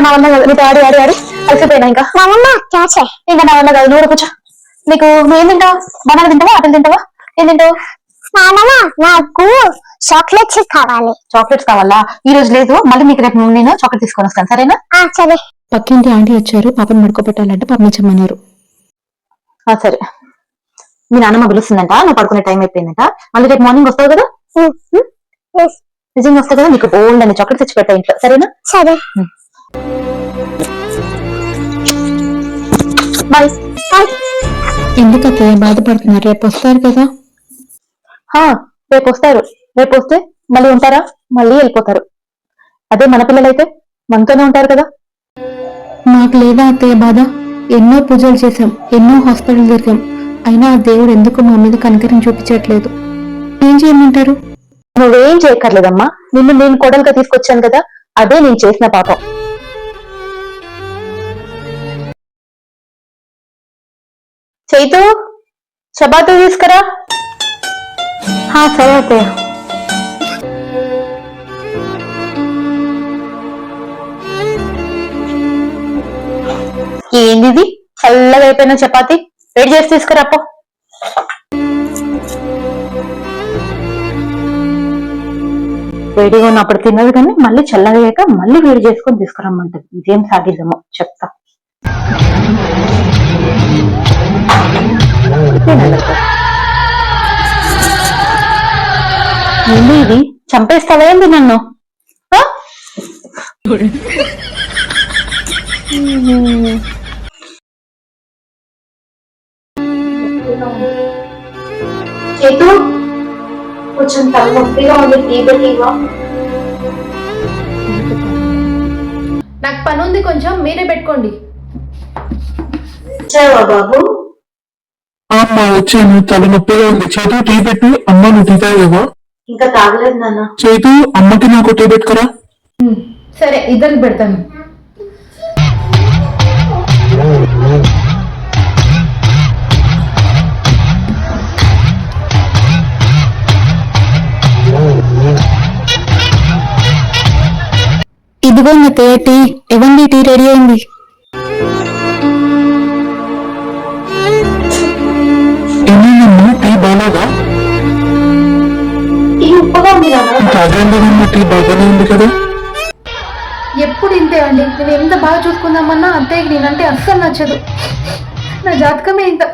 ఇంకా నా వల్ల నీతో ఆడి ఆడి ఆడి కలిసిపోయినా ఇంకా? మమ్మమ్మ క్యాచే. ఇంకా నా వల్ల కాదు. నువ్వు కూడా కూర్చో. నీకు నువ్వు ఏం తింటావు? బనానా తింటావా? ఆపిల్ తింటావా? ఏం తింటావు? నాన్నమ్మ నాకు చాక్లెట్స్ కావాలి. చాక్లెట్స్ కావాలా? ఈ రోజు లేదు. మళ్ళీ నీకు రేపు నేను చాక్లెట్ తీసుకొని వస్తాను. సరేనా? ఆ సరే. పక్కింటి ఆంటీ వచ్చారు. పాపను పడుకోబెట్టాలంటే పంపించమన్నారు ఆ, సరే. మీ నాన్నమ్మ పిలుస్తుందంట. నువ్వు పడుకునే టైం అయిపోయిందంట. మళ్ళీ రేపు మార్నింగ్ వస్తావు కదా? నిజంగా వస్తావు కదా? నీకు ఓల్డ్ అని చాక్లెట్ తెచ్చి పెట్టా ఇంట్లో. సరేనా? సరే. బాయ్ ఎందుకతే బాధపడుతున్నారు. రేపు వస్తారు కదా? రేపు వస్తారు. రేపు వస్తే మళ్ళీ ఉంటారా? మళ్ళీ వెళ్ళిపోతారు. అదే మన పిల్లలైతే మనతోనే ఉంటారు కదా? మాకు లేదా అత్తయ్య బాధ? ఎన్నో పూజలు చేశాం. ఎన్నో హాస్పిటల్ తిరిగాం. అయినా ఆ దేవుడు ఎందుకు మా మీద కనికరం చూపించట్లేదు? ఏం చేయమంటారు? నువ్వేం చేయక్కర్లేదమ్మా. నిన్ను నేను కోడలుగా తీసుకొచ్చాను కదా. అదే నేను చేసిన పాపం. చైతు? చపాతీ తీసుకురా. హా, సరే అత్తయ్య. ఏంది చల్లగా అయిపోయిన చపాతి. రెడీ చేసి తీసుకురా అప్ప వేడిగా ఉన్నప్పుడు తిన్నది కానీ మళ్ళీ చల్లగా అయ్యాక మళ్ళీ వేడి చేసుకొని తీసుకురమ్మంటది. ఇదేం సాగిద్దామో చెప్తా. ఏంది ఇది? చంపేస్తావా ఏంది నన్ను? చేతు కొంచెం తలనొప్పిగా ఉంది పెట్టివా నాకు పని ఉంది కొంచెం మీరే పెట్టుకోండి. ఇచ్చావా బాబు? అమ్మ వచ్చాను తలనొప్పిగా ఉంది. చేతు టీ పెట్టు. అమ్మ నువ్వు టీ తాగావా? ఇంకా తాగలేదు నాన్న. చేతు అమ్మకి నాకు టీ పెట్టుకురా. సరే ఇద్దరికి పెడతాను. ఇదిగో అత్తయ్య టీ ఇవ్వండి టీ రెడీ అయింది. ఉంది టీ బాగానే ఉంది కదా ఎప్పుడు ఇంతే అండి. నేను ఎంత బాగా చూసుకుందామన్నా అత్తయ్యకి నేనంటే అస్సలు నచ్చదు. నా జాతకమే ఇంత.